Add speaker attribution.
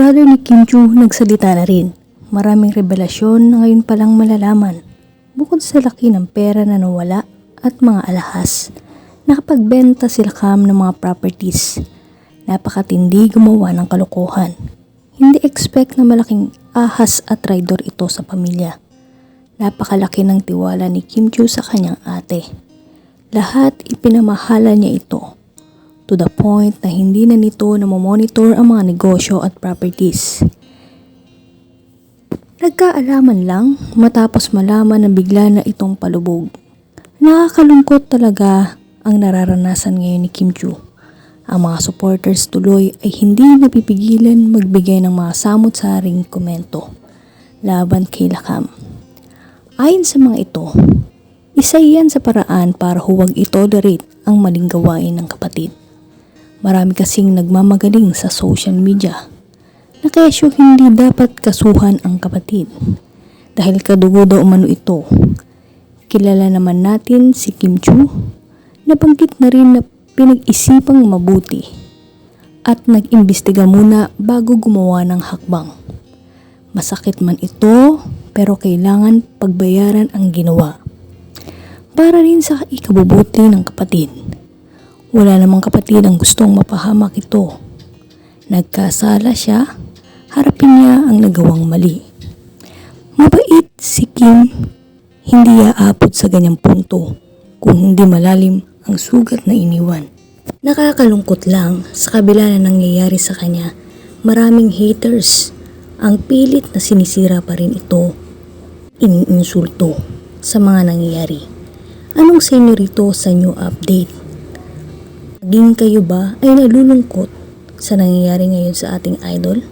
Speaker 1: Brother ni Kim Chu nagsalita na rin. Maraming revelasyon na ngayon palang malalaman. Bukod sa laki ng pera na nawala at mga alahas, nakapagbenta sila Cam ng mga properties. Napakatindi gumawa ng kalokohan. Hindi expect na malaking ahas at traidor ito sa pamilya. Napakalaki ng tiwala ni Kim Chu sa kanyang ate. Lahat ipinamahala niya ito. To the point na hindi na nito na monitor ang mga negosyo at properties. Nagkaalaman lang matapos malaman na bigla na itong palubog. Nakakalungkot talaga ang nararanasan ngayon ni Kim Chu. Ang mga supporters tuloy ay hindi napipigilan magbigay ng mga samot-saring komento laban kay Lakam. Ayon sa mga ito, isa yan sa paraan para huwag itolerate ang maling gawain ng kapatid. Marami kasing nagmamagaling sa social media na kesyo hindi dapat kasuhan ang kapatid dahil kadugo daw umano ito. Kilala naman natin si Kim Chu na banggit na rin na pinag-isipang mabuti at nag-imbestiga muna bago gumawa ng hakbang. Masakit man ito pero kailangan pagbayaran ang ginawa. Para rin sa ikabubuti ng kapatid. Wala namang kapatid ang gustong mapahamak ito. Nagkasala siya, harapin niya ang nagawang mali. Mabait si Kim, hindi aabot sa ganyang punto kung hindi malalim ang sugat na iniwan. Nakakalungkot lang sa kabila na nangyayari sa kanya, maraming haters ang pilit na sinisira pa rin ito, iniinsulto sa mga nangyayari. Anong sa inyo rito sa new update? Naging kayo ba ay nalulungkot sa nangyayari ngayon sa ating idol?